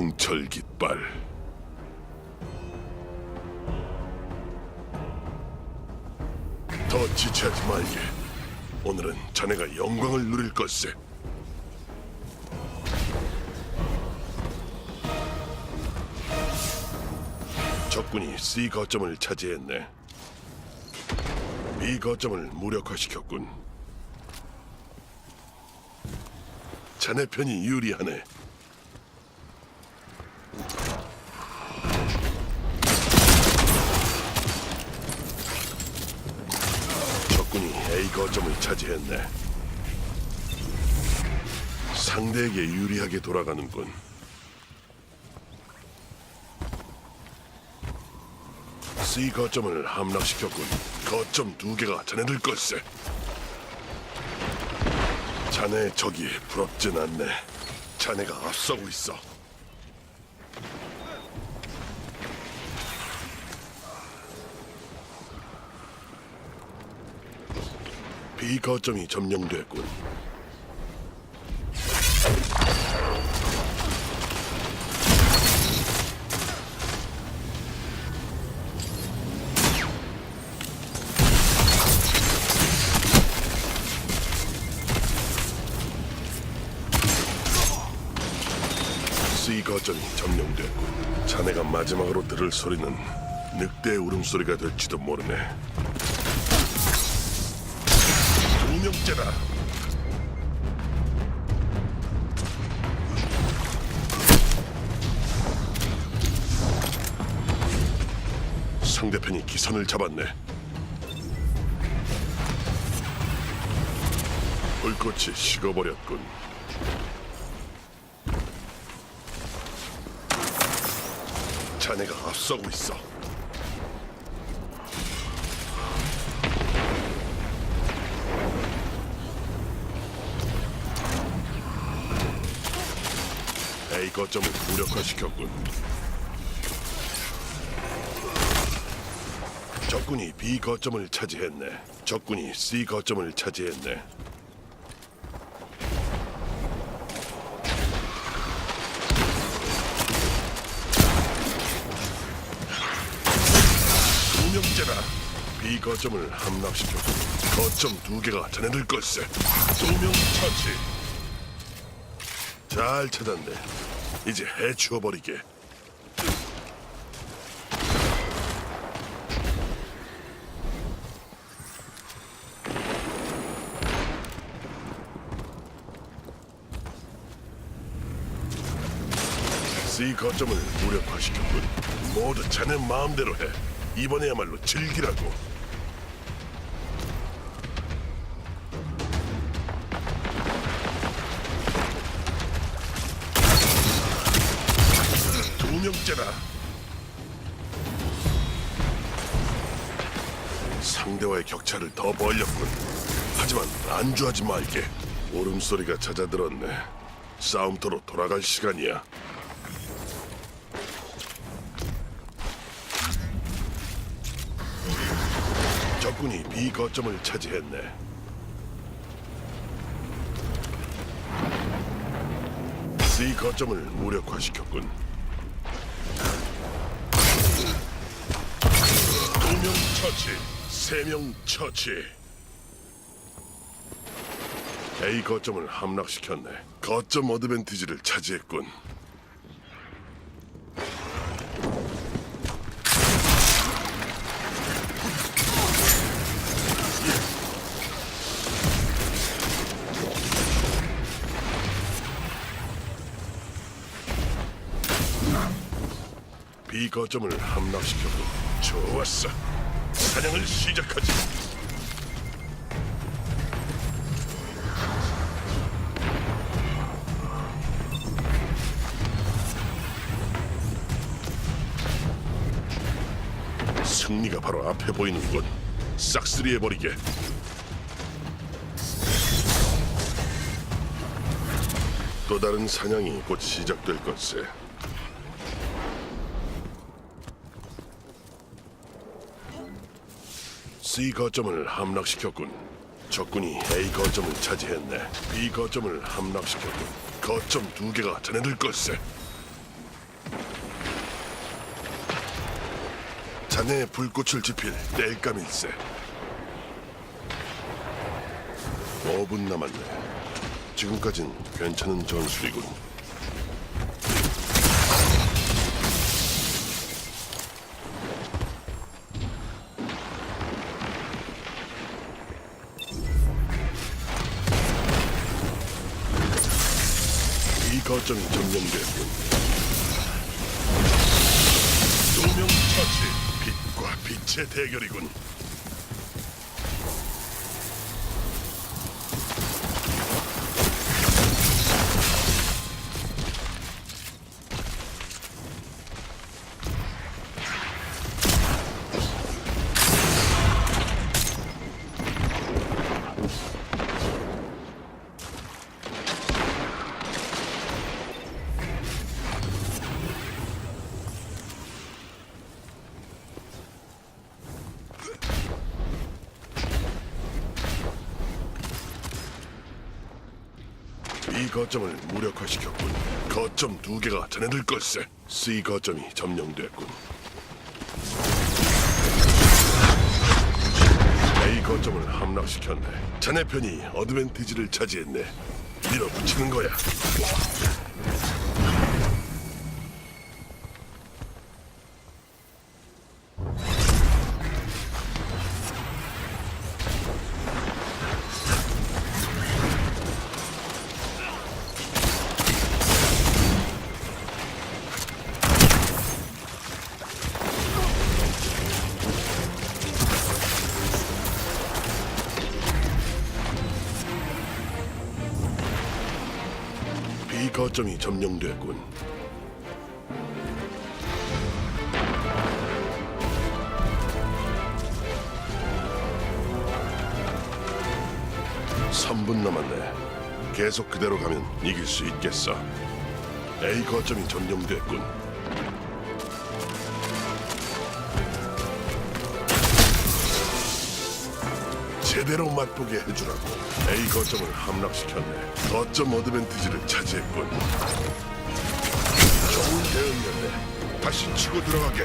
강철 깃발. 더 지체하지 말게. 오늘은 자네가 영광을 누릴 것세. 적군이 C 거점을 차지했네. B 거점을 무력화시켰군. 자네 편이 유리하네 적군이 A 거점을 차지했네. 상대에게 유리하게 돌아가는군. C 거점을 함락시켰군. 거점 두 개가 자네들 걸세. 자네의 적이 부럽진 않네. 자네가 앞서고 있어. B 거점이 점령됐군. C 거점이 점령됐군. 자네가 마지막으로 들을 소리는 늑대의 울음소리가 될지도 모르네. 두 명째다. 상대편이 기선을 잡았네. 불꽃이 식어버렸군. 자네가 앞서고 있어. A 거점을 무력화시켰군. 적군이 B 거점을 차지했네. 적군이 C 거점을 차지했네. 두 명째다. B 거점을 함락시켰군. 거점 두 개가 자네들 걸세. 두명 처치. 잘 찾았네. 이제 해치워 버리게. C 거점을 무력화시켰군. 모두 자네 마음대로 해. 이번에야말로 즐기라고. 두 명째다. 상대와의 격차를 더 벌렸군. 하지만 안주하지 말게. 울음소리가 잦아들었네. 싸움터로 돌아갈 시간이야. 적군이 B 거점을 차지했네. C 거점을 무력화시켰군. 처치, 세 명 처치. A 거점을 함락시켰네. 거점 어드밴티지를 차지했군. B 거점을 함락시켰군. 좋았어. 사냥을 시작하지. 승리가 바로 앞에 보이는군. 싹쓸이 해버리게. 또 다른 사냥이 곧 시작될 것세. C 거점을 함락시켰군. 적군이 A 거점을 차지했네. B 거점을 함락시켰군. 거점 두 개가 자네들 걸세. 자네의 불꽃을 지필 땔감일세 5분 남았네 지금까진 괜찮은 전술이군 거점이 점령됐군 조명 처치. 빛과 빛의 대결이군 이 거점을 무력화시켰군. 거점 두 개가 자네들 걸세. C 거점이 점령됐군. A 거점을 함락시켰네. 자네 편이 어드밴티지를 차지했네. 밀어붙이는 거야 B 거점이 점령됐군 삼 분 남았네. 계속 그대로 가면 이길 수 있겠어. A 거점이 점령됐군. 제대로 맛보게 해주라고. A 거점을 함락시켰네. 거점 어드밴티지를 차지했군. 좋은 대응이었네. 다시 치고 들어가게.